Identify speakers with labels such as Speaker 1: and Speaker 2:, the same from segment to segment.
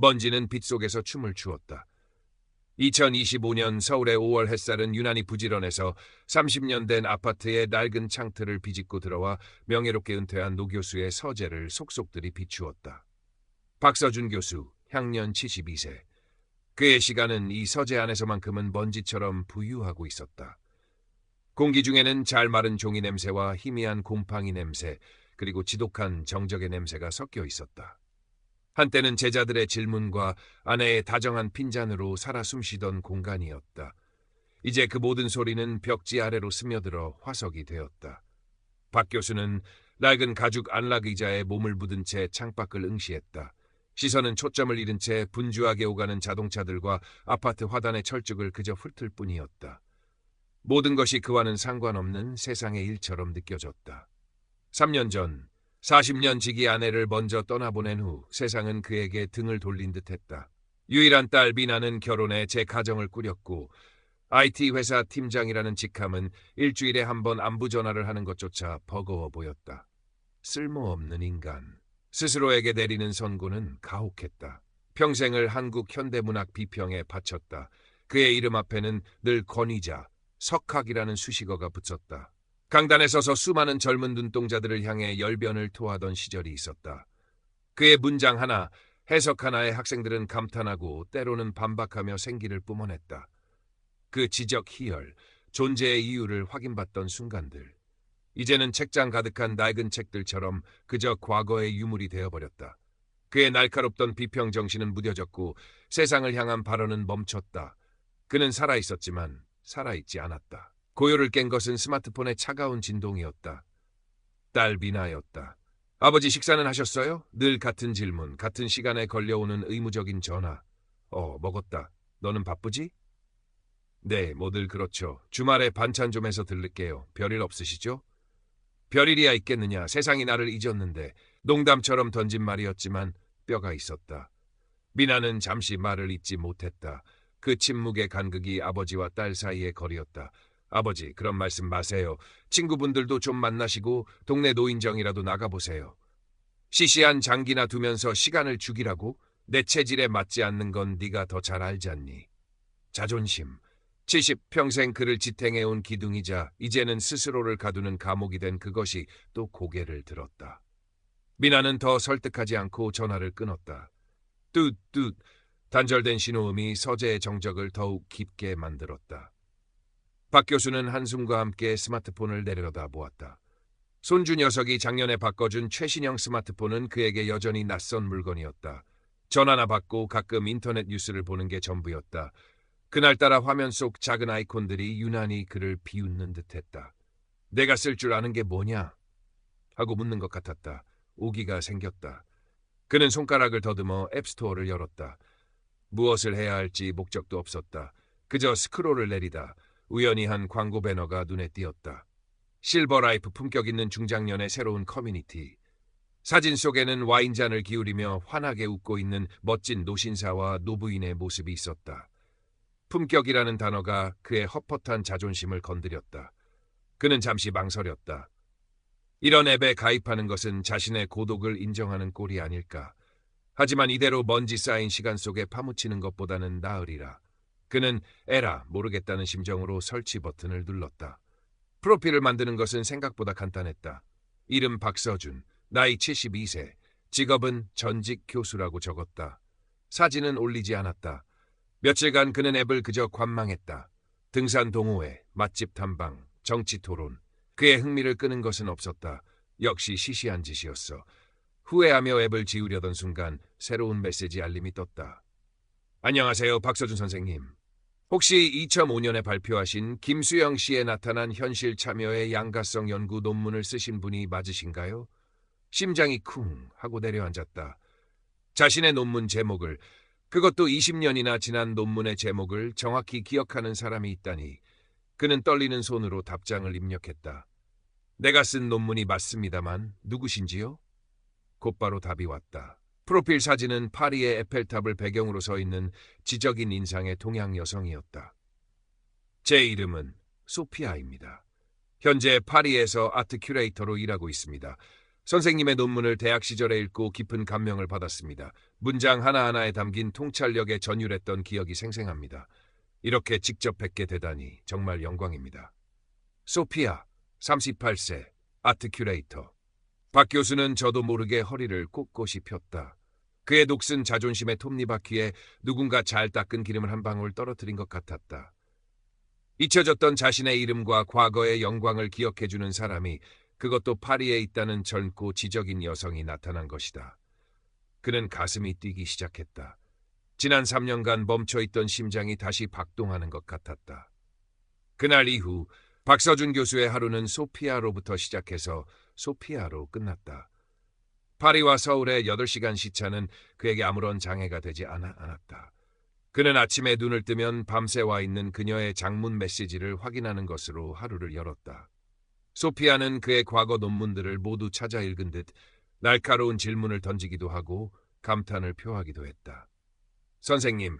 Speaker 1: 먼지는 빛 속에서 춤을 추었다. 2025년 서울의 5월 햇살은 유난히 부지런해서 30년 된 아파트의 낡은 창틀을 비집고 들어와 명예롭게 은퇴한 노 교수의 서재를 속속들이 비추었다. 박서준 교수, 향년 72세. 그의 시간은 이 서재 안에서만큼은 먼지처럼 부유하고 있었다. 공기 중에는 잘 마른 종이 냄새와 희미한 곰팡이 냄새, 그리고 지독한 정적의 냄새가 섞여 있었다. 한때는 제자들의 질문과 아내의 다정한 핀잔으로 살아 숨쉬던 공간이었다. 이제 그 모든 소리는 벽지 아래로 스며들어 화석이 되었다. 박 교수는 낡은 가죽 안락 의자에 몸을 묻은 채 창밖을 응시했다. 시선은 초점을 잃은 채 분주하게 오가는 자동차들과 아파트 화단의 철쭉을 그저 훑을 뿐이었다. 모든 것이 그와는 상관없는 세상의 일처럼 느껴졌다. 3년 전 40년 지기 아내를 먼저 떠나보낸 후 세상은 그에게 등을 돌린 듯 했다. 유일한 딸 미나는 결혼해 제 가정을 꾸렸고 IT 회사 팀장이라는 직함은 일주일에 한 번 안부 전화를 하는 것조차 버거워 보였다. 쓸모없는 인간. 스스로에게 내리는 선고는 가혹했다. 평생을 한국 현대문학 비평에 바쳤다. 그의 이름 앞에는 늘 권위자, 석학이라는 수식어가 붙었다. 강단에 서서 수많은 젊은 눈동자들을 향해 열변을 토하던 시절이 있었다. 그의 문장 하나, 해석 하나에 학생들은 감탄하고 때로는 반박하며 생기를 뿜어냈다. 그 지적 희열, 존재의 이유를 확인받던 순간들. 이제는 책장 가득한 낡은 책들처럼 그저 과거의 유물이 되어버렸다. 그의 날카롭던 비평 정신은 무뎌졌고 세상을 향한 발언은 멈췄다. 그는 살아있었지만 살아있지 않았다. 고요를 깬 것은 스마트폰의 차가운 진동이었다. 딸 미나였다. 아버지 식사는 하셨어요? 늘 같은 질문, 같은 시간에 걸려오는 의무적인 전화. 어, 먹었다. 너는 바쁘지? 네, 뭐들 그렇죠. 주말에 반찬 좀 해서 들를게요. 별일 없으시죠? 별일이야 있겠느냐. 세상이 나를 잊었는데 농담처럼 던진 말이었지만 뼈가 있었다. 미나는 잠시 말을 잇지 못했다. 그 침묵의 간극이 아버지와 딸 사이의 거리였다. 아버지, 그런 말씀 마세요. 친구분들도 좀 만나시고 동네 노인정이라도 나가보세요. 시시한 장기나 두면서 시간을 죽이라고? 내 체질에 맞지 않는 건 네가 더 잘 알지 않니? 자존심. 70 평생 그를 지탱해온 기둥이자 이제는 스스로를 가두는 감옥이 된 그것이 또 고개를 들었다. 미나는 더 설득하지 않고 전화를 끊었다. 뚜뚜 단절된 신호음이 서재의 정적을 더욱 깊게 만들었다. 박 교수는 한숨과 함께 스마트폰을 내려다 보았다. 손주 녀석이 작년에 바꿔준 최신형 스마트폰은 그에게 여전히 낯선 물건이었다. 전화나 받고 가끔 인터넷 뉴스를 보는 게 전부였다. 그날따라 화면 속 작은 아이콘들이 유난히 그를 비웃는 듯했다. 내가 쓸 줄 아는 게 뭐냐? 하고 묻는 것 같았다. 오기가 생겼다. 그는 손가락을 더듬어 앱스토어를 열었다. 무엇을 해야 할지 목적도 없었다. 그저 스크롤을 내리다 우연히 한 광고 배너가 눈에 띄었다. 실버라이프 품격 있는 중장년의 새로운 커뮤니티. 사진 속에는 와인잔을 기울이며 환하게 웃고 있는 멋진 노신사와 노부인의 모습이 있었다. 품격이라는 단어가 그의 헛헛한 자존심을 건드렸다. 그는 잠시 망설였다. 이런 앱에 가입하는 것은 자신의 고독을 인정하는 꼴이 아닐까. 하지만 이대로 먼지 쌓인 시간 속에 파묻히는 것보다는 나으리라. 그는 에라 모르겠다는 심정으로 설치 버튼을 눌렀다. 프로필을 만드는 것은 생각보다 간단했다. 이름 박서준, 나이 72세, 직업은 전직 교수라고 적었다. 사진은 올리지 않았다. 며칠간 그는 앱을 그저 관망했다. 등산 동호회, 맛집 탐방, 정치 토론. 그의 흥미를 끄는 것은 없었다. 역시 시시한 짓이었어. 후회하며 앱을 지우려던 순간 새로운 메시지 알림이 떴다. 안녕하세요, 박서준 선생님. 혹시 2005년에 발표하신 김수영 씨에 나타난 현실 참여의 양가성 연구 논문을 쓰신 분이 맞으신가요? 심장이 쿵 하고 내려앉았다. 자신의 논문 제목을 그것도 20년이나 지난 논문의 제목을 정확히 기억하는 사람이 있다니 그는 떨리는 손으로 답장을 입력했다. 내가 쓴 논문이 맞습니다만 누구신지요? 곧바로 답이 왔다. 프로필 사진은 파리의 에펠탑을 배경으로 서 있는 지적인 인상의 동양 여성이었다. 제 이름은 소피아입니다. 현재 파리에서 아트 큐레이터로 일하고 있습니다. 선생님의 논문을 대학 시절에 읽고 깊은 감명을 받았습니다. 문장 하나하나에 담긴 통찰력에 전율했던 기억이 생생합니다. 이렇게 직접 뵙게 되다니 정말 영광입니다. 소피아, 38세, 아트 큐레이터. 박 교수는 저도 모르게 허리를 꼿꼿이 폈다. 그의 녹슨 자존심의 톱니바퀴에 누군가 잘 닦은 기름을 한 방울 떨어뜨린 것 같았다. 잊혀졌던 자신의 이름과 과거의 영광을 기억해주는 사람이 그것도 파리에 있다는 젊고 지적인 여성이 나타난 것이다. 그는 가슴이 뛰기 시작했다. 지난 3년간 멈춰있던 심장이 다시 박동하는 것 같았다. 그날 이후 박서준 교수의 하루는 소피아로부터 시작해서 소피아로 끝났다. 파리와 서울의 8시간 시차는 그에게 아무런 장애가 되지 않아 않았다. 그는 아침에 눈을 뜨면 밤새 와 있는 그녀의 장문 메시지를 확인하는 것으로 하루를 열었다. 소피아는 그의 과거 논문들을 모두 찾아 읽은 듯 날카로운 질문을 던지기도 하고 감탄을 표하기도 했다. 선생님,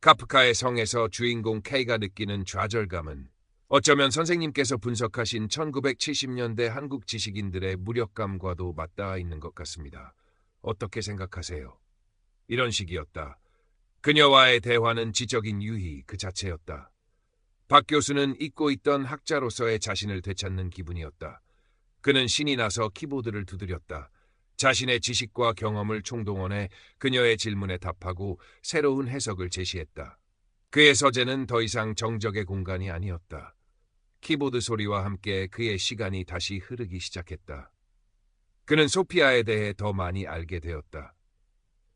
Speaker 1: 카프카의 성에서 주인공 K가 느끼는 좌절감은 어쩌면 선생님께서 분석하신 1970년대 한국 지식인들의 무력감과도 맞닿아 있는 것 같습니다. 어떻게 생각하세요? 이런 식이었다. 그녀와의 대화는 지적인 유희 그 자체였다. 박 교수는 잊고 있던 학자로서의 자신을 되찾는 기분이었다. 그는 신이 나서 키보드를 두드렸다. 자신의 지식과 경험을 총동원해 그녀의 질문에 답하고 새로운 해석을 제시했다. 그의 서재는 더 이상 정적의 공간이 아니었다. 키보드 소리와 함께 그의 시간이 다시 흐르기 시작했다. 그는 소피아에 대해 더 많이 알게 되었다.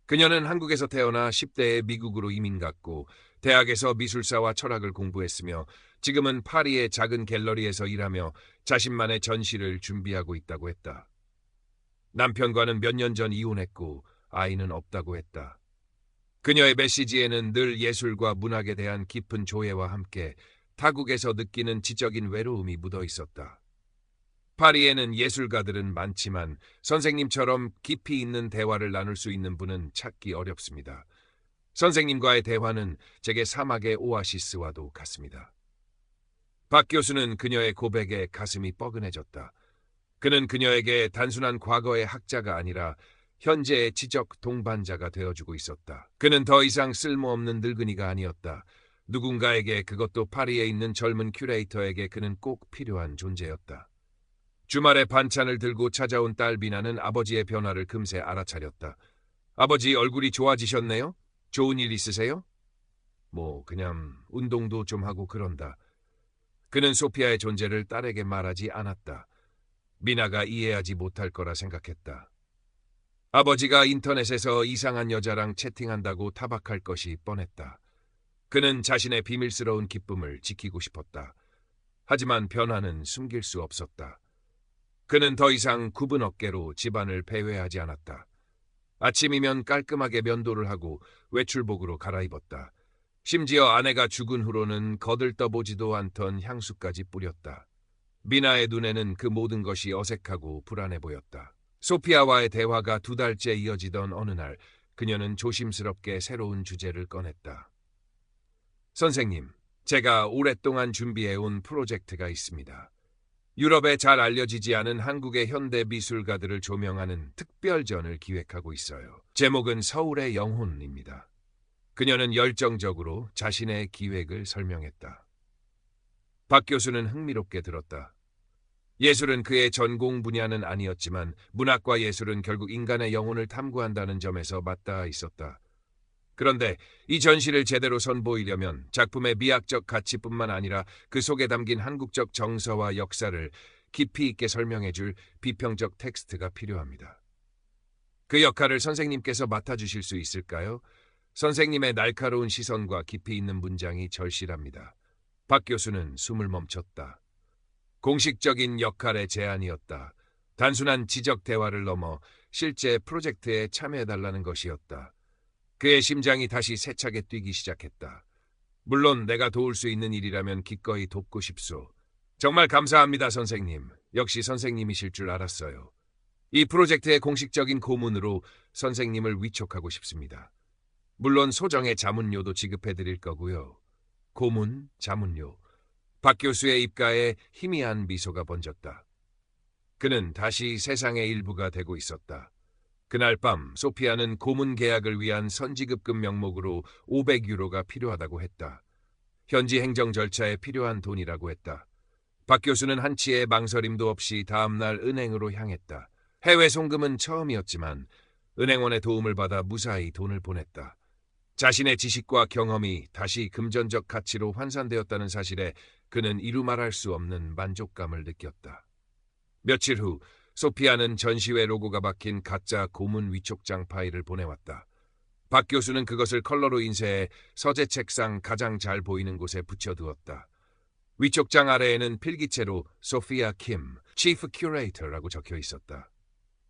Speaker 1: 그녀는 한국에서 태어나 10대에 미국으로 이민 갔고 대학에서 미술사와 철학을 공부했으며 지금은 파리의 작은 갤러리에서 일하며 자신만의 전시를 준비하고 있다고 했다. 남편과는 몇 년 전 이혼했고 아이는 없다고 했다. 그녀의 메시지에는 늘 예술과 문학에 대한 깊은 조예와 함께 타국에서 느끼는 지적인 외로움이 묻어 있었다. 파리에는 예술가들은 많지만 선생님처럼 깊이 있는 대화를 나눌 수 있는 분은 찾기 어렵습니다. 선생님과의 대화는 제게 사막의 오아시스와도 같습니다. 박 교수는 그녀의 고백에 가슴이 뻐근해졌다. 그는 그녀에게 단순한 과거의 학자가 아니라 현재의 지적 동반자가 되어주고 있었다. 그는 더 이상 쓸모없는 늙은이가 아니었다. 누군가에게 그것도 파리에 있는 젊은 큐레이터에게 그는 꼭 필요한 존재였다. 주말에 반찬을 들고 찾아온 딸 비나는 아버지의 변화를 금세 알아차렸다. 아버지 얼굴이 좋아지셨네요? 좋은 일 있으세요? 뭐 그냥 운동도 좀 하고 그런다. 그는 소피아의 존재를 딸에게 말하지 않았다. 미나가 이해하지 못할 거라 생각했다. 아버지가 인터넷에서 이상한 여자랑 채팅한다고 타박할 것이 뻔했다. 그는 자신의 비밀스러운 기쁨을 지키고 싶었다. 하지만 변화는 숨길 수 없었다. 그는 더 이상 굽은 어깨로 집안을 배회하지 않았다. 아침이면 깔끔하게 면도를 하고 외출복으로 갈아입었다. 심지어 아내가 죽은 후로는 거들떠보지도 않던 향수까지 뿌렸다. 미나의 눈에는 그 모든 것이 어색하고 불안해 보였다. 소피아와의 대화가 두 달째 이어지던 어느 날 그녀는 조심스럽게 새로운 주제를 꺼냈다. 선생님, 제가 오랫동안 준비해온 프로젝트가 있습니다. 유럽에 잘 알려지지 않은 한국의 현대 미술가들을 조명하는 특별전을 기획하고 있어요. 제목은 서울의 영혼입니다. 그녀는 열정적으로 자신의 기획을 설명했다. 박 교수는 흥미롭게 들었다. 예술은 그의 전공 분야는 아니었지만 문학과 예술은 결국 인간의 영혼을 탐구한다는 점에서 맞닿아 있었다. 그런데 이 전시를 제대로 선보이려면 작품의 미학적 가치뿐만 아니라 그 속에 담긴 한국적 정서와 역사를 깊이 있게 설명해 줄 비평적 텍스트가 필요합니다. 그 역할을 선생님께서 맡아주실 수 있을까요? 선생님의 날카로운 시선과 깊이 있는 문장이 절실합니다. 박 교수는 숨을 멈췄다. 공식적인 역할의 제안이었다. 단순한 지적 대화를 넘어 실제 프로젝트에 참여해달라는 것이었다. 그의 심장이 다시 세차게 뛰기 시작했다. 물론 내가 도울 수 있는 일이라면 기꺼이 돕고 싶소. 정말 감사합니다, 선생님. 역시 선생님이실 줄 알았어요. 이 프로젝트의 공식적인 고문으로 선생님을 위촉하고 싶습니다. 물론 소정의 자문료도 지급해 드릴 거고요. 고문, 자문료. 박 교수의 입가에 희미한 미소가 번졌다. 그는 다시 세상의 일부가 되고 있었다. 그날 밤 소피아는 고문 계약을 위한 선지급금 명목으로 500유로가 필요하다고 했다. 현지 행정 절차에 필요한 돈이라고 했다. 박 교수는 한치의 망설임도 없이 다음날 은행으로 향했다. 해외 송금은 처음이었지만 은행원의 도움을 받아 무사히 돈을 보냈다. 자신의 지식과 경험이 다시 금전적 가치로 환산되었다는 사실에 그는 이루 말할 수 없는 만족감을 느꼈다. 며칠 후 소피아는 전시회 로고가 박힌 가짜 고문 위촉장 파일을 보내왔다. 박 교수는 그것을 컬러로 인쇄해 서재 책상 가장 잘 보이는 곳에 붙여두었다. 위촉장 아래에는 필기체로 소피아 킴, 치프 큐레이터라고 적혀 있었다.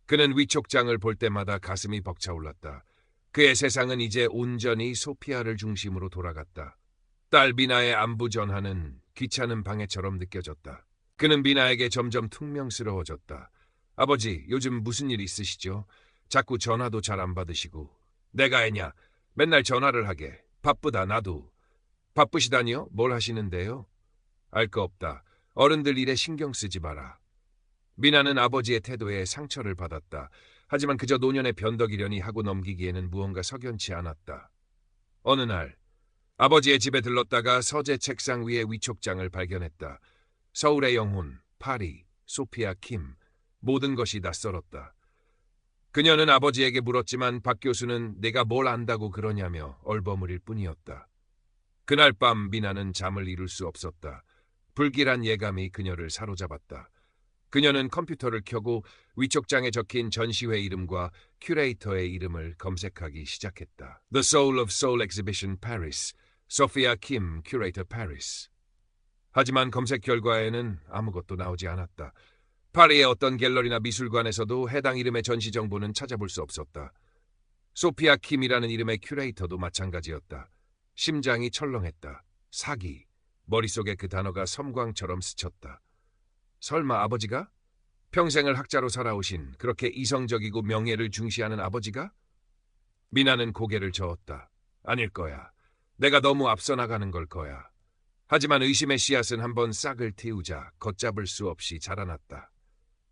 Speaker 1: 그는 위촉장을 볼 때마다 가슴이 벅차올랐다. 그의 세상은 이제 온전히 소피아를 중심으로 돌아갔다. 딸 미나의 안부 전화는 귀찮은 방해처럼 느껴졌다. 그는 미나에게 점점 퉁명스러워졌다. 아버지, 요즘 무슨 일 있으시죠? 자꾸 전화도 잘 안 받으시고. 내가 애냐? 맨날 전화를 하게. 바쁘다, 나도. 바쁘시다니요? 뭘 하시는데요? 알 거 없다. 어른들 일에 신경 쓰지 마라. 미나는 아버지의 태도에 상처를 받았다. 하지만 그저 노년의 변덕이려니 하고 넘기기에는 무언가 석연치 않았다. 어느 날 아버지의 집에 들렀다가 서재 책상 위에 위촉장을 발견했다. 서울의 영혼, 파리, 소피아 킴, 모든 것이 낯설었다. 그녀는 아버지에게 물었지만 박 교수는 내가 뭘 안다고 그러냐며 얼버무릴 뿐이었다. 그날 밤 미나는 잠을 이룰 수 없었다. 불길한 예감이 그녀를 사로잡았다. 그녀는 컴퓨터를 켜고 위촉장에 적힌 전시회 이름과 큐레이터의 이름을 검색하기 시작했다. The Soul of Soul Exhibition Paris, 소피아 킴, 큐레이터 Paris. 하지만 검색 결과에는 아무것도 나오지 않았다. 파리의 어떤 갤러리나 미술관에서도 해당 이름의 전시 정보는 찾아볼 수 없었다. 소피아 킴이라는 이름의 큐레이터도 마찬가지였다. 심장이 철렁했다. 사기. 머릿속에 그 단어가 섬광처럼 스쳤다. 설마 아버지가? 평생을 학자로 살아오신 그렇게 이성적이고 명예를 중시하는 아버지가? 미나는 고개를 저었다. 아닐 거야. 내가 너무 앞서 나가는 걸 거야. 하지만 의심의 씨앗은 한번 싹을 틔우자 걷잡을 수 없이 자라났다.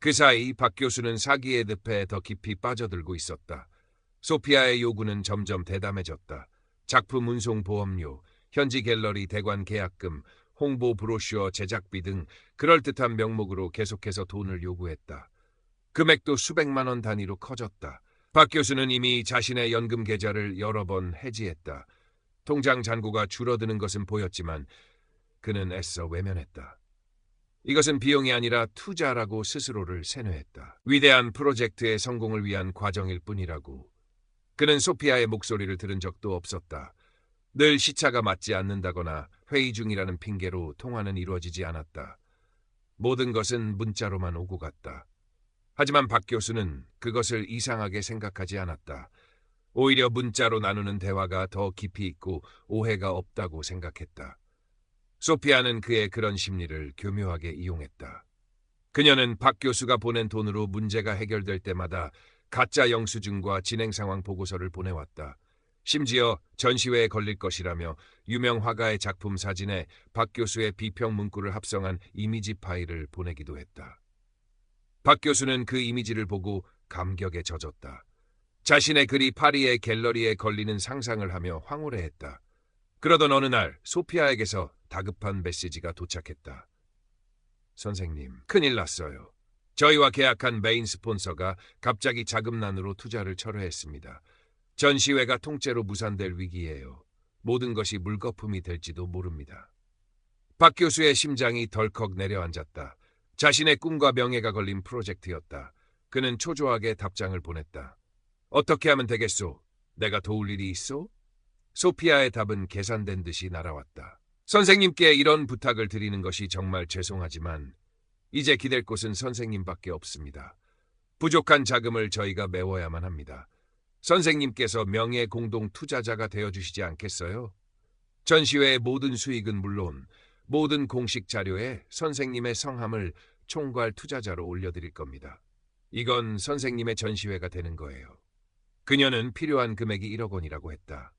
Speaker 1: 그 사이 박 교수는 사기의 늪에 더 깊이 빠져들고 있었다. 소피아의 요구는 점점 대담해졌다. 작품 운송 보험료, 현지 갤러리 대관 계약금, 홍보 브로슈어 제작비 등 그럴듯한 명목으로 계속해서 돈을 요구했다. 금액도 수백만 원 단위로 커졌다. 박 교수는 이미 자신의 연금 계좌를 여러 번 해지했다. 통장 잔고가 줄어드는 것은 보였지만 그는 애써 외면했다. 이것은 비용이 아니라 투자라고 스스로를 세뇌했다. 위대한 프로젝트의 성공을 위한 과정일 뿐이라고. 그는 소피아의 목소리를 들은 적도 없었다. 늘 시차가 맞지 않는다거나 회의 중이라는 핑계로 통화는 이루어지지 않았다. 모든 것은 문자로만 오고 갔다. 하지만 박 교수는 그것을 이상하게 생각하지 않았다. 오히려 문자로 나누는 대화가 더 깊이 있고 오해가 없다고 생각했다. 소피아는 그의 그런 심리를 교묘하게 이용했다. 그녀는 박 교수가 보낸 돈으로 문제가 해결될 때마다 가짜 영수증과 진행 상황 보고서를 보내왔다. 심지어 전시회에 걸릴 것이라며 유명 화가의 작품 사진에 박 교수의 비평 문구를 합성한 이미지 파일을 보내기도 했다. 박 교수는 그 이미지를 보고 감격에 젖었다. 자신의 글이 파리의 갤러리에 걸리는 상상을 하며 황홀해했다. 그러던 어느 날 소피아에게서 다급한 메시지가 도착했다. 선생님, 큰일 났어요. 저희와 계약한 메인 스폰서가 갑자기 자금난으로 투자를 철회했습니다. 전시회가 통째로 무산될 위기예요. 모든 것이 물거품이 될지도 모릅니다. 박 교수의 심장이 덜컥 내려앉았다. 자신의 꿈과 명예가 걸린 프로젝트였다. 그는 초조하게 답장을 보냈다. 어떻게 하면 되겠소? 내가 도울 일이 있어 소피아의 답은 계산된 듯이 날아왔다. 선생님께 이런 부탁을 드리는 것이 정말 죄송하지만 이제 기댈 곳은 선생님밖에 없습니다. 부족한 자금을 저희가 메워야만 합니다. 선생님께서 명예 공동 투자자가 되어 주시지 않겠어요? 전시회의 모든 수익은 물론 모든 공식 자료에 선생님의 성함을 총괄 투자자로 올려드릴 겁니다. 이건 선생님의 전시회가 되는 거예요. 그녀는 필요한 금액이 1억 원이라고 했다.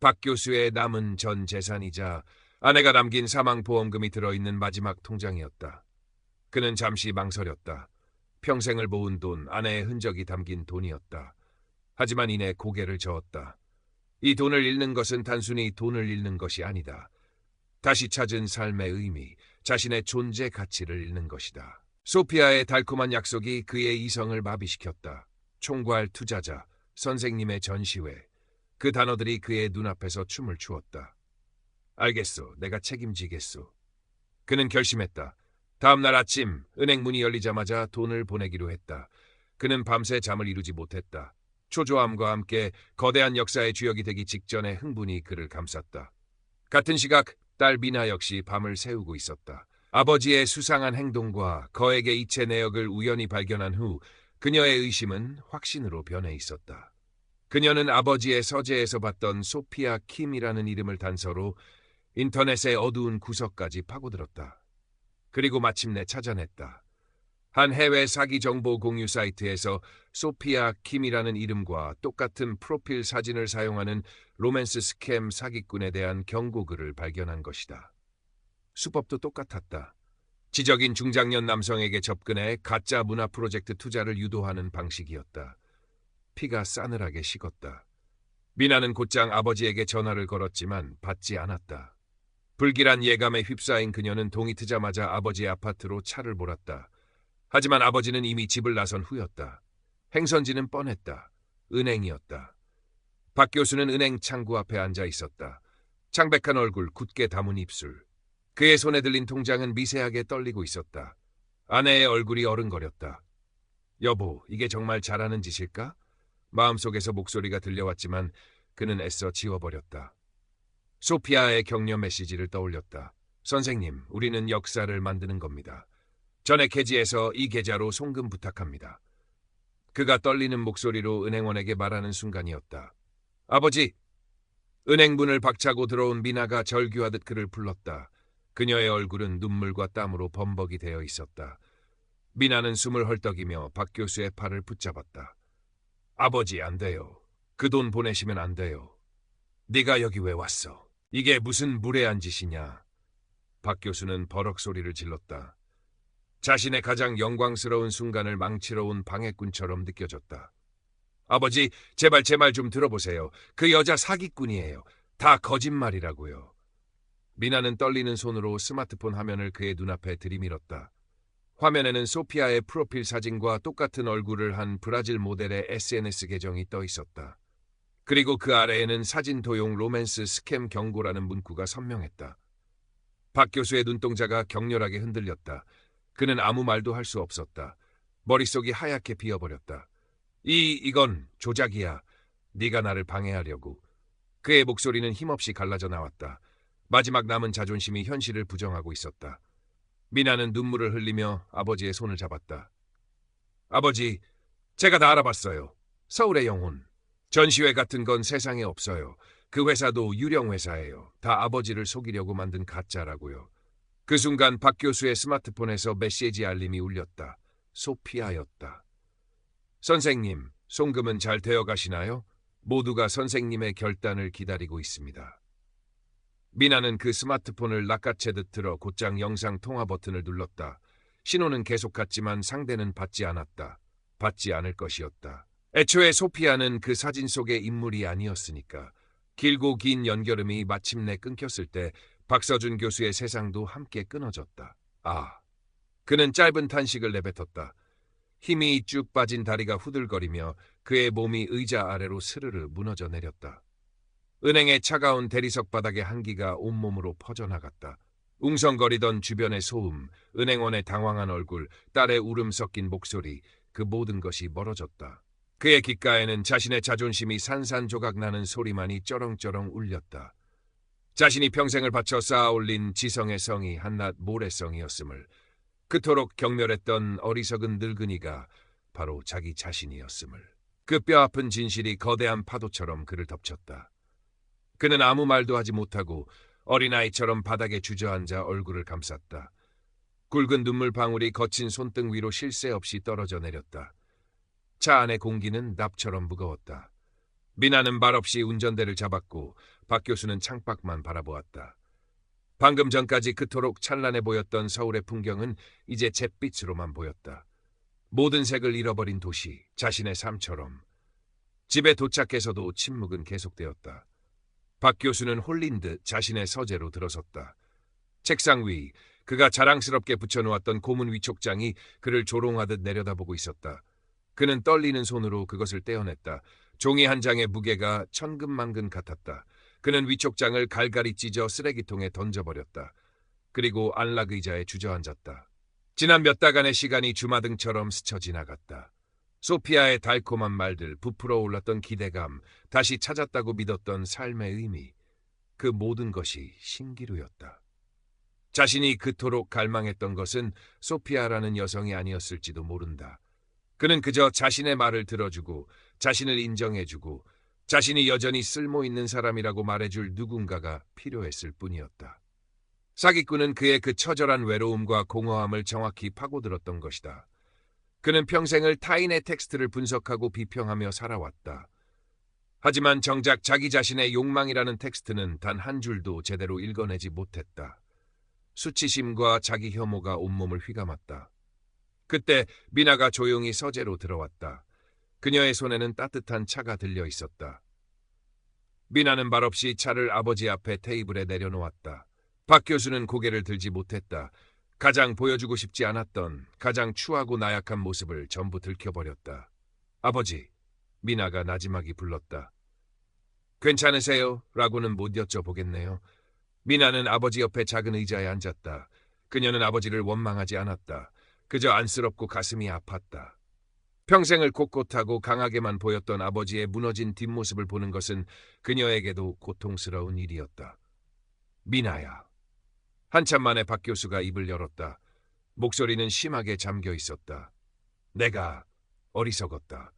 Speaker 1: 박 교수의 남은 전 재산이자 아내가 남긴 사망보험금이 들어있는 마지막 통장이었다. 그는 잠시 망설였다. 평생을 모은 돈, 아내의 흔적이 담긴 돈이었다. 하지만 이내 고개를 저었다. 이 돈을 잃는 것은 단순히 돈을 잃는 것이 아니다. 다시 찾은 삶의 의미, 자신의 존재 가치를 잃는 것이다. 소피아의 달콤한 약속이 그의 이성을 마비시켰다. 총괄 투자자, 선생님의 전시회. 그 단어들이 그의 눈앞에서 춤을 추었다. 알겠소. 내가 책임지겠소. 그는 결심했다. 다음 날 아침 은행 문이 열리자마자 돈을 보내기로 했다. 그는 밤새 잠을 이루지 못했다. 초조함과 함께 거대한 역사의 주역이 되기 직전에 흥분이 그를 감쌌다. 같은 시각 딸 미나 역시 밤을 새우고 있었다. 아버지의 수상한 행동과 거액의 이체 내역을 우연히 발견한 후 그녀의 의심은 확신으로 변해 있었다. 그녀는 아버지의 서재에서 봤던 소피아 킴이라는 이름을 단서로 인터넷의 어두운 구석까지 파고들었다. 그리고 마침내 찾아냈다. 한 해외 사기 정보 공유 사이트에서 소피아 킴이라는 이름과 똑같은 프로필 사진을 사용하는 로맨스 스캠 사기꾼에 대한 경고글을 발견한 것이다. 수법도 똑같았다. 지적인 중장년 남성에게 접근해 가짜 문화 프로젝트 투자를 유도하는 방식이었다. 피가 싸늘하게 식었다. 미나는 곧장 아버지에게 전화를 걸었지만 받지 않았다. 불길한 예감에 휩싸인 그녀는 동이 트자마자 아버지의 아파트로 차를 몰았다. 하지만 아버지는 이미 집을 나선 후였다. 행선지는 뻔했다. 은행이었다. 박 교수는 은행 창구 앞에 앉아 있었다. 창백한 얼굴, 굳게 담은 입술. 그의 손에 들린 통장은 미세하게 떨리고 있었다. 아내의 얼굴이 어른거렸다. 여보, 이게 정말 잘하는 짓일까? 마음속에서 목소리가 들려왔지만 그는 애써 지워버렸다. 소피아의 격려 메시지를 떠올렸다. 선생님, 우리는 역사를 만드는 겁니다. 전액 해지에서 이 계좌로 송금 부탁합니다. 그가 떨리는 목소리로 은행원에게 말하는 순간이었다. 아버지! 은행 문을 박차고 들어온 미나가 절규하듯 그를 불렀다. 그녀의 얼굴은 눈물과 땀으로 범벅이 되어 있었다. 미나는 숨을 헐떡이며 박 교수의 팔을 붙잡았다. 아버지 안 돼요. 그 돈 보내시면 안 돼요. 네가 여기 왜 왔어? 이게 무슨 무례한 짓이냐? 박 교수는 버럭 소리를 질렀다. 자신의 가장 영광스러운 순간을 망치러 온 방해꾼처럼 느껴졌다. 아버지, 제발 제 말 좀 들어보세요. 그 여자 사기꾼이에요. 다 거짓말이라고요. 미나는 떨리는 손으로 스마트폰 화면을 그의 눈앞에 들이밀었다. 화면에는 소피아의 프로필 사진과 똑같은 얼굴을 한 브라질 모델의 SNS 계정이 떠 있었다. 그리고 그 아래에는 사진 도용 로맨스 스캠 경고라는 문구가 선명했다. 박 교수의 눈동자가 격렬하게 흔들렸다. 그는 아무 말도 할 수 없었다. 머릿속이 하얗게 비어버렸다. 이 이건 조작이야. 네가 나를 방해하려고. 그의 목소리는 힘없이 갈라져 나왔다. 마지막 남은 자존심이 현실을 부정하고 있었다. 미나는 눈물을 흘리며 아버지의 손을 잡았다. 아버지, 제가 다 알아봤어요. 서울의 영혼. 전시회 같은 건 세상에 없어요. 그 회사도 유령 회사예요. 다 아버지를 속이려고 만든 가짜라고요. 그 순간 박 교수의 스마트폰에서 메시지 알림이 울렸다. 소피아였다. 선생님, 송금은 잘 되어 가시나요? 모두가 선생님의 결단을 기다리고 있습니다. 미나는 그 스마트폰을 낚아채듯 들어 곧장 영상 통화 버튼을 눌렀다. 신호는 계속 갔지만 상대는 받지 않았다. 받지 않을 것이었다. 애초에 소피아는 그 사진 속의 인물이 아니었으니까. 길고 긴 연결음이 마침내 끊겼을 때 박서준 교수의 세상도 함께 끊어졌다. 아. 그는 짧은 탄식을 내뱉었다. 힘이 쭉 빠진 다리가 후들거리며 그의 몸이 의자 아래로 스르르 무너져 내렸다. 은행의 차가운 대리석 바닥의 한기가 온몸으로 퍼져나갔다. 웅성거리던 주변의 소음, 은행원의 당황한 얼굴, 딸의 울음 섞인 목소리, 그 모든 것이 멀어졌다. 그의 귓가에는 자신의 자존심이 산산조각 나는 소리만이 쩌렁쩌렁 울렸다. 자신이 평생을 바쳐 쌓아올린 지성의 성이 한낱 모래성이었음을 그토록 경멸했던 어리석은 늙은이가 바로 자기 자신이었음을 그 뼈아픈 진실이 거대한 파도처럼 그를 덮쳤다. 그는 아무 말도 하지 못하고 어린아이처럼 바닥에 주저앉아 얼굴을 감쌌다. 굵은 눈물 방울이 거친 손등 위로 쉴새 없이 떨어져 내렸다. 차 안의 공기는 납처럼 무거웠다. 미나는 말없이 운전대를 잡았고 박 교수는 창밖만 바라보았다. 방금 전까지 그토록 찬란해 보였던 서울의 풍경은 이제 잿빛으로만 보였다. 모든 색을 잃어버린 도시, 자신의 삶처럼. 집에 도착해서도 침묵은 계속되었다. 박 교수는 홀린 듯 자신의 서재로 들어섰다. 책상 위 그가 자랑스럽게 붙여놓았던 고문 위촉장이 그를 조롱하듯 내려다보고 있었다. 그는 떨리는 손으로 그것을 떼어냈다. 종이 한 장의 무게가 천근만근 같았다. 그는 위촉장을 갈갈이 찢어 쓰레기통에 던져버렸다. 그리고 안락 의자에 주저앉았다. 지난 몇 달간의 시간이 주마등처럼 스쳐 지나갔다. 소피아의 달콤한 말들, 부풀어 올랐던 기대감, 다시 찾았다고 믿었던 삶의 의미, 그 모든 것이 신기루였다. 자신이 그토록 갈망했던 것은 소피아라는 여성이 아니었을지도 모른다. 그는 그저 자신의 말을 들어주고 자신을 인정해주고 자신이 여전히 쓸모 있는 사람이라고 말해줄 누군가가 필요했을 뿐이었다. 사기꾼은 그의 그 처절한 외로움과 공허함을 정확히 파고들었던 것이다. 그는 평생을 타인의 텍스트를 분석하고 비평하며 살아왔다. 하지만 정작 자기 자신의 욕망이라는 텍스트는 단 한 줄도 제대로 읽어내지 못했다. 수치심과 자기 혐오가 온몸을 휘감았다. 그때 미나가 조용히 서재로 들어왔다. 그녀의 손에는 따뜻한 차가 들려 있었다. 미나는 말없이 차를 아버지 앞에 테이블에 내려놓았다. 박 교수는 고개를 들지 못했다. 가장 보여주고 싶지 않았던 가장 추하고 나약한 모습을 전부 들켜버렸다. 아버지, 미나가 나지막이 불렀다. 괜찮으세요? 라고는 못 여쭤보겠네요. 미나는 아버지 옆에 작은 의자에 앉았다. 그녀는 아버지를 원망하지 않았다. 그저 안쓰럽고 가슴이 아팠다. 평생을 꼿꼿하고 강하게만 보였던 아버지의 무너진 뒷모습을 보는 것은 그녀에게도 고통스러운 일이었다. 미나야. 한참 만에 박 교수가 입을 열었다. 목소리는 심하게 잠겨 있었다. 내가 어리석었다.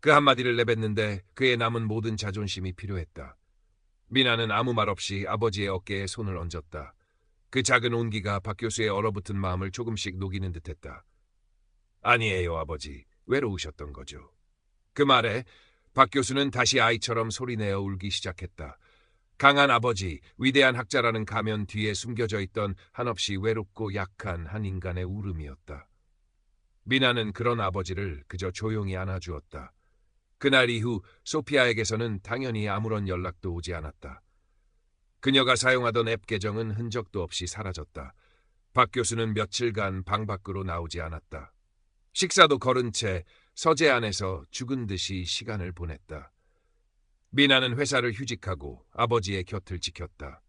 Speaker 1: 그 한마디를 내뱉는데 그의 남은 모든 자존심이 필요했다. 미나는 아무 말 없이 아버지의 어깨에 손을 얹었다. 그 작은 온기가 박 교수의 얼어붙은 마음을 조금씩 녹이는 듯했다. 아니에요, 아버지. 외로우셨던 거죠. 그 말에 박 교수는 다시 아이처럼 소리내어 울기 시작했다. 강한 아버지, 위대한 학자라는 가면 뒤에 숨겨져 있던 한없이 외롭고 약한 한 인간의 울음이었다. 미나는 그런 아버지를 그저 조용히 안아주었다. 그날 이후 소피아에게서는 당연히 아무런 연락도 오지 않았다. 그녀가 사용하던 앱 계정은 흔적도 없이 사라졌다. 박 교수는 며칠간 방 밖으로 나오지 않았다. 식사도 거른 채 서재 안에서 죽은 듯이 시간을 보냈다. 미나는 회사를 휴직하고 아버지의 곁을 지켰다.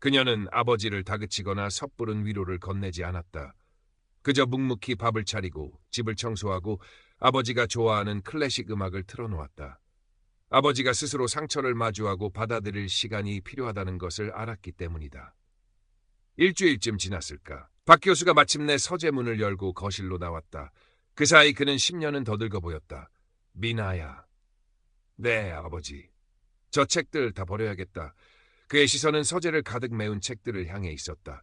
Speaker 1: 그녀는 아버지를 다그치거나 섣부른 위로를 건네지 않았다. 그저 묵묵히 밥을 차리고 집을 청소하고 아버지가 좋아하는 클래식 음악을 틀어놓았다. 아버지가 스스로 상처를 마주하고 받아들일 시간이 필요하다는 것을 알았기 때문이다. 일주일쯤 지났을까. 박 교수가 마침내 서재문을 열고 거실로 나왔다. 그 사이 그는 10년은 더 늙어 보였다. 미나야. 네, 아버지. 저 책들 다 버려야겠다. 그의 시선은 서재를 가득 메운 책들을 향해 있었다.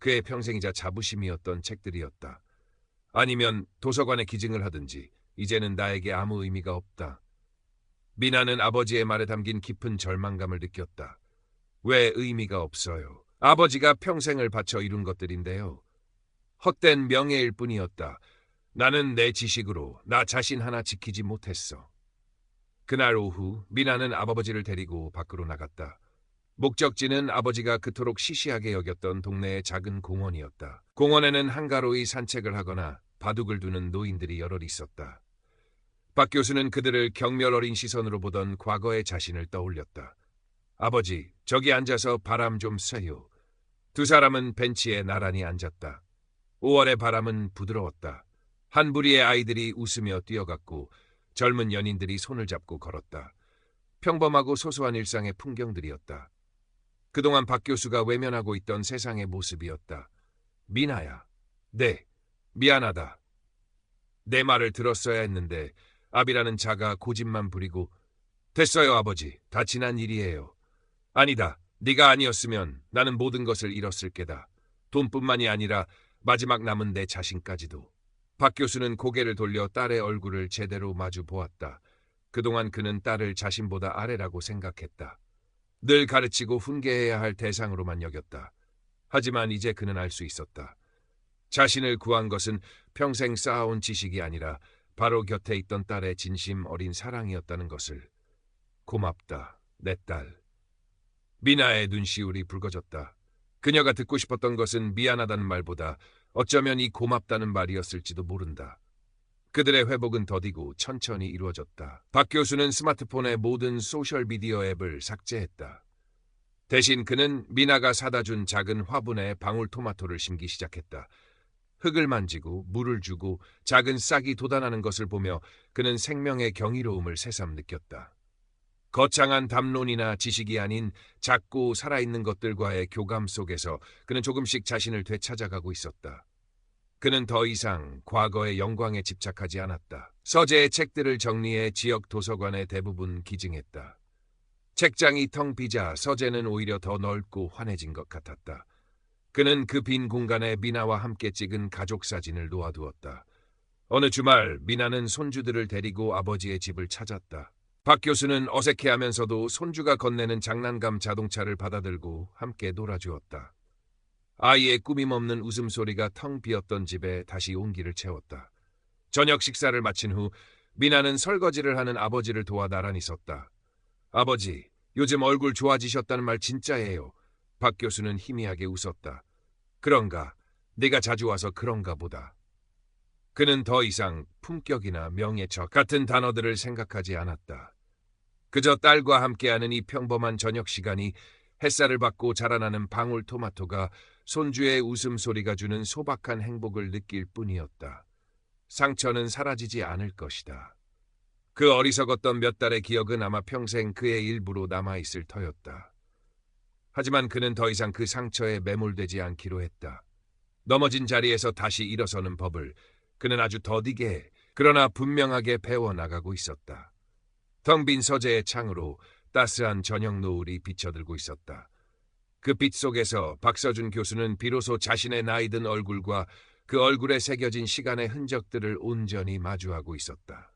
Speaker 1: 그의 평생이자 자부심이었던 책들이었다. 아니면 도서관에 기증을 하든지 이제는 나에게 아무 의미가 없다. 미나는 아버지의 말에 담긴 깊은 절망감을 느꼈다. 왜 의미가 없어요? 아버지가 평생을 바쳐 이룬 것들인데요. 헛된 명예일 뿐이었다. 나는 내 지식으로 나 자신 하나 지키지 못했어. 그날 오후 미나는 아버지를 데리고 밖으로 나갔다. 목적지는 아버지가 그토록 시시하게 여겼던 동네의 작은 공원이었다. 공원에는 한가로이 산책을 하거나 바둑을 두는 노인들이 여럿 있었다. 박 교수는 그들을 경멸 어린 시선으로 보던 과거의 자신을 떠올렸다. 아버지, 저기 앉아서 바람 좀 쐬요. 두 사람은 벤치에 나란히 앉았다. 5월의 바람은 부드러웠다. 한 부리의 아이들이 웃으며 뛰어갔고 젊은 연인들이 손을 잡고 걸었다. 평범하고 소소한 일상의 풍경들이었다. 그동안 박 교수가 외면하고 있던 세상의 모습이었다. 미나야. 네, 미안하다. 내 말을 들었어야 했는데 아비라는 자가 고집만 부리고 됐어요 아버지 다 지난 일이에요. 아니다 네가 아니었으면 나는 모든 것을 잃었을 게다. 돈뿐만이 아니라 마지막 남은 내 자신까지도. 박 교수는 고개를 돌려 딸의 얼굴을 제대로 마주 보았다. 그동안 그는 딸을 자신보다 아래라고 생각했다. 늘 가르치고 훈계해야 할 대상으로만 여겼다. 하지만 이제 그는 알 수 있었다. 자신을 구한 것은 평생 쌓아온 지식이 아니라 바로 곁에 있던 딸의 진심 어린 사랑이었다는 것을. 고맙다, 내 딸. 미나의 눈시울이 붉어졌다. 그녀가 듣고 싶었던 것은 미안하다는 말보다 어쩌면 이 고맙다는 말이었을지도 모른다. 그들의 회복은 더디고 천천히 이루어졌다. 박 교수는 스마트폰의 모든 소셜미디어 앱을 삭제했다. 대신 그는 미나가 사다 준 작은 화분에 방울토마토를 심기 시작했다. 흙을 만지고 물을 주고 작은 싹이 돋아나는 것을 보며 그는 생명의 경이로움을 새삼 느꼈다. 거창한 담론이나 지식이 아닌 작고 살아있는 것들과의 교감 속에서 그는 조금씩 자신을 되찾아가고 있었다. 그는 더 이상 과거의 영광에 집착하지 않았다. 서재의 책들을 정리해 지역 도서관에 대부분 기증했다. 책장이 텅 비자 서재는 오히려 더 넓고 환해진 것 같았다. 그는 그 빈 공간에 미나와 함께 찍은 가족 사진을 놓아두었다. 어느 주말 미나는 손주들을 데리고 아버지의 집을 찾았다. 박 교수는 어색해하면서도 손주가 건네는 장난감 자동차를 받아들고 함께 놀아주었다. 아이의 꾸밈없는 웃음소리가 텅 비었던 집에 다시 온기를 채웠다. 저녁 식사를 마친 후 미나는 설거지를 하는 아버지를 도와 나란히 섰다. 아버지, 요즘 얼굴 좋아지셨다는 말 진짜예요. 박 교수는 희미하게 웃었다. 그런가? 네가 자주 와서 그런가 보다. 그는 더 이상 품격이나 명예적 같은 단어들을 생각하지 않았다. 그저 딸과 함께하는 이 평범한 저녁 시간이 햇살을 받고 자라나는 방울토마토가 손주의 웃음소리가 주는 소박한 행복을 느낄 뿐이었다. 상처는 사라지지 않을 것이다. 그 어리석었던 몇 달의 기억은 아마 평생 그의 일부로 남아있을 터였다. 하지만 그는 더 이상 그 상처에 매몰되지 않기로 했다. 넘어진 자리에서 다시 일어서는 법을 그는 아주 더디게 그러나 분명하게 배워나가고 있었다. 텅 빈 서재의 창으로 따스한 저녁 노을이 비쳐들고 있었다. 그 빛 속에서 박서준 교수는 비로소 자신의 나이든 얼굴과 그 얼굴에 새겨진 시간의 흔적들을 온전히 마주하고 있었다.